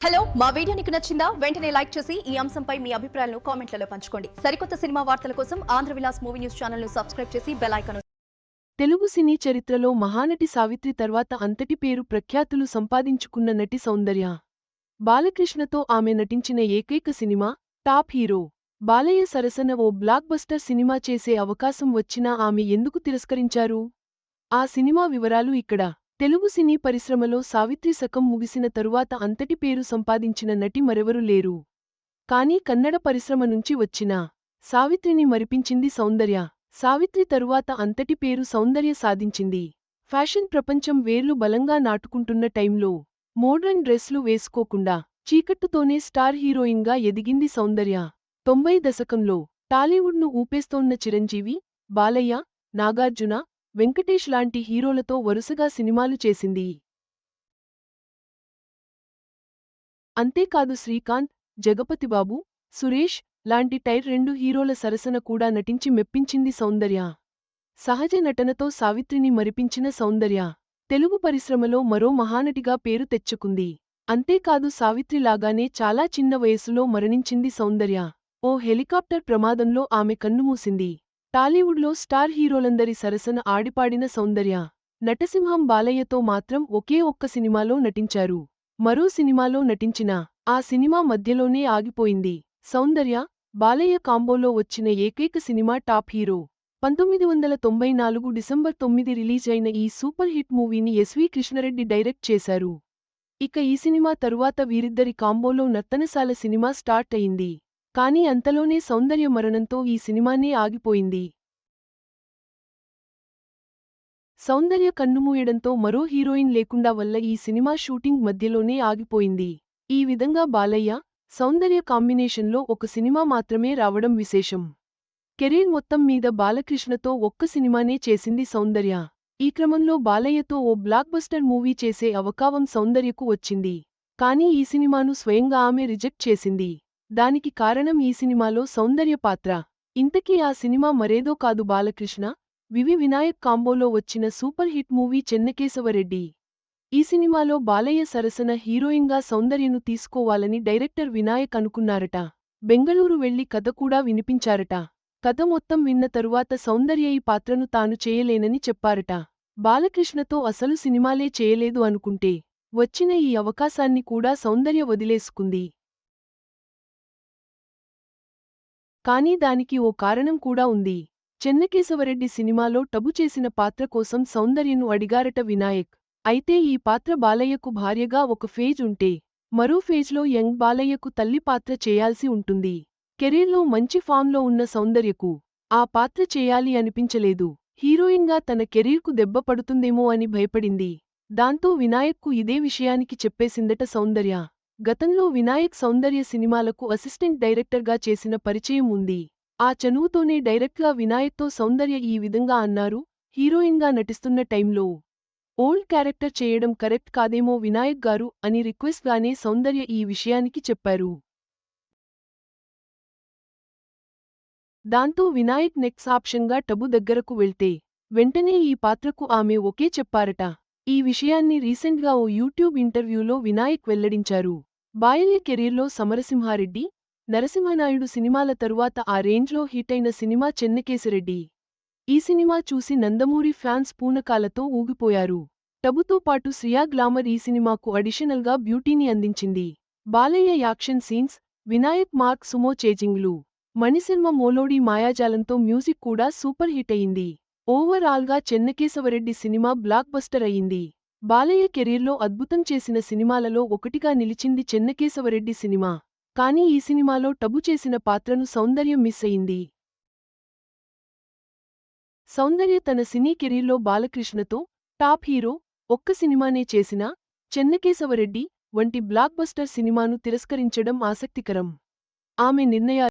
Hello మా video నీకు నచ్చిందా? వెంటనే లైక్ చేసి ఈ అంశంపై మీ అభిప్రాయాలను కామెంట్లలో పంచుకోండి. సరికొత్త సినిమా వార్తల కోసం ఆంధ్ర విలాస్ మూవీ న్యూస్ ఛానల్ను సబ్స్క్రైబ్ చేసి బెల్ తెలుగు సినీ చరిత్రలో మహానటి సావిత్రి తర్వాత అంతటి పేరు ప్రఖ్యాతులు సంపాదించుకున్న నటి సౌందర్య. బాలకృష్ణతో ఆమె నటించిన ఏకైక సినిమా టాప్ హీరో. బాలయ్య సరసన ఓ బ్లాక్ బస్టర్ సినిమా చేసే అవకాశం వచ్చినా ఆమె ఎందుకు తిరస్కరించారు? ఆ సినిమా వివరాలు ఇక్కడ. తెలుగు సినీ పరిశ్రమలో సావిత్రి శకం ముగిసిన తరువాత అంతటి పేరు సంపాదించిన నటి మరెవరూ లేరు. కానీ కన్నడ పరిశ్రమ నుంచి వచ్చిన సావిత్రిని మరిపించింది సౌందర్య. సావిత్రి తరువాత అంతటి పేరు సౌందర్య సాధించింది. ఫ్యాషన్ ప్రపంచం వేర్లు బలంగా నాటుకుంటున్న టైంలో మోడ్రన్ డ్రెస్లు వేసుకోకుండా చీకట్టుతోనే స్టార్ హీరోయిన్గా ఎదిగింది సౌందర్య. తొంభై దశకంలో టాలీవుడ్ను ఊపేస్తోన్న చిరంజీవి బాలయ్య నాగార్జున వెంకటేష్ లాంటి హీరోలతో వరుసగా సినిమాలు చేసింది. అంతేకాదు శ్రీకాంత్ జగపతిబాబు సురేష్ లాంటి టైర్ రెండు హీరోల సరసన కూడా నటించి మెప్పించింది సౌందర్య. సహజ నటనతో సావిత్రిని మరిపించిన సౌందర్య. తెలుగు పరిశ్రమలో మరో మహానటిగా పేరు తెచ్చుకుంది. అంతేకాదు సావిత్రిలాగానే చాలా చిన్న వయసులో మరణించింది సౌందర్య. ఓ హెలికాప్టర్ ప్రమాదంలో ఆమె కన్నుమూసింది. టాలీవుడ్లో స్టార్ హీరోలందరి సరసన ఆడిపాడిన సౌందర్య నటసింహం బాలయ్యతో మాత్రం ఒకే ఒక్క సినిమాలో నటించారు. మరో సినిమాలో నటించినా ఆ సినిమా మధ్యలోనే ఆగిపోయింది. సౌందర్య బాలయ్య కాంబోలో వచ్చిన ఏకైక సినిమా టాప్ హీరో. పంతొమ్మిది వందల తొంభై నాలుగు డిసెంబర్ తొమ్మిది రిలీజ్ అయిన ఈ సూపర్ హిట్ మూవీని ఎస్వి కృష్ణరెడ్డి డైరెక్ట్ చేశారు. ఇక ఈ సినిమా తరువాత వీరిద్దరి కాంబోలో నర్తనశాల సినిమా స్టార్ట్ అయింది. కానీ అంతలోనే సౌందర్య మరణంతో ఈ సినిమానే ఆగిపోయింది. సౌందర్య కన్నుమూయడంతో మరో హీరోయిన్ లేకుండా వల్ల ఈ సినిమా షూటింగ్ మధ్యలోనే ఆగిపోయింది. ఈ విధంగా బాలయ్య సౌందర్య కాంబినేషన్లో ఒక సినిమా మాత్రమే రావడం విశేషం. కెరీర్ మొత్తం మీద బాలకృష్ణతో ఒక్క సినిమానే చేసింది సౌందర్య. ఈ క్రమంలో బాలయ్యతో ఓ బ్లాక్ బస్టర్ మూవీ చేసే అవకావం సౌందర్యకు వచ్చింది. కానీ ఈ సినిమాను స్వయంగా ఆమె రిజెక్ట్ చేసింది. దానికి కారణం ఈ సినిమాలో సౌందర్య పాత్ర. ఇంతకీ ఆ సినిమా మరేదో కాదు బాలకృష్ణ వివి వినాయక్ కాంబోలో వచ్చిన సూపర్ హిట్ మూవీ చెన్నకేశవరెడ్డి. ఈ సినిమాలో బాలయ్య సరసన హీరోయిన్గా సౌందర్యను తీసుకోవాలని డైరెక్టర్ వినాయక్ అనుకున్నారట. బెంగళూరు వెళ్ళి కథ కూడా వినిపించారట. కథ మొత్తం విన్న తరువాత సౌందర్య ఈ పాత్రను తాను చేయలేనని చెప్పారట. బాలకృష్ణతో అసలు సినిమాలే చేయలేదు అనుకుంటే వచ్చిన ఈ అవకాశాన్ని కూడా సౌందర్య వదిలేసుకుంది. కానీ దానికి ఓ కారణం కూడా ఉంది. చెన్నకేశవరెడ్డి సినిమాలో టబు చేసిన పాత్ర కోసం సౌందర్యను అడిగారట వినాయక్. అయితే ఈ పాత్ర బాలయ్యకు భార్యగా ఒక ఫేజ్ ఉంటే మరో ఫేజ్లో యంగ్ బాలయ్యకు తల్లి పాత్ర చేయాల్సి ఉంటుంది. కెరీర్లో మంచి ఫామ్లో ఉన్న సౌందర్యకు ఆ పాత్ర చేయాలి అనిపించలేదు. హీరోయిన్గా తన కెరీర్కు దెబ్బ పడుతుందేమో అని భయపడింది. దాంతో వినాయక్కు ఇదే విషయానికి చెప్పేసిందట సౌందర్య. గతంలో వినాయక్ సౌందర్య సినిమాలకు అసిస్టెంట్ డైరెక్టర్గా చేసిన పరిచయం ఉంది. ఆ చనువుతోనే డైరెక్ట్గా వినాయక్తో సౌందర్య ఈ విధంగా అన్నారు హీరోయిన్గా నటిస్తున్న టైంలో. ఓల్డ్ క్యారెక్టర్ చేయడం కరెక్ట్ కాదేమో వినాయక్ గారు అని రిక్వెస్ట్గానే సౌందర్య ఈ విషయానికి చెప్పారు. దాంతో వినాయక్ నెక్స్ ఆప్షన్గా టబు దగ్గరకు వెళ్తే వెంటనే ఈ పాత్రకు ఆమె ఒకే చెప్పారట. ఈ విషయాన్ని రీసెంట్గా ఓ యూట్యూబ్ ఇంటర్వ్యూలో వినాయక్ వెల్లడించారు. బాయల్య కెరీర్లో సమరసింహారెడ్డి నరసింహనాయుడు సినిమాల తరువాత ఆ రేంజ్లో హిట్ అయిన సినిమా చెన్నకేశరెడ్డి. ఈ సినిమా చూసి నందమూరి ఫ్యాన్స్ పూనకాలతో ఊగిపోయారు. టబుతో పాటు శ్రియా గ్లామర్ ఈ సినిమాకు అడిషనల్గా బ్యూటీని అందించింది. Balayya action scenes Vinayak mark sumo చేజింగ్లు Mani Sharma melody మాయాజాలంతో మ్యూజిక్ కూడా సూపర్ హిట్ అయింది. ఓవరాల్గా చెన్నకేశవరెడ్డి సినిమా బ్లాక్ బస్టర్ అయింది. బాలయ్య కెరీర్లో అద్భుతం చేసిన సినిమాలలో ఒకటిగా నిలిచింది చెన్నకేశవరెడ్డి సినిమా. కానీ ఈ సినిమాలో టబు చేసిన పాత్రను సౌందర్యం మిస్ అయింది. సౌందర్య తన సినీ కెరీర్లో బాలకృష్ణతో టాప్ హీరో ఒక్క సినిమానే చేసినా చెన్నకేశవరెడ్డి వంటి బ్లాక్ బస్టర్ సినిమాను తిరస్కరించడం ఆసక్తికరం. ఆమె నిర్ణయాలు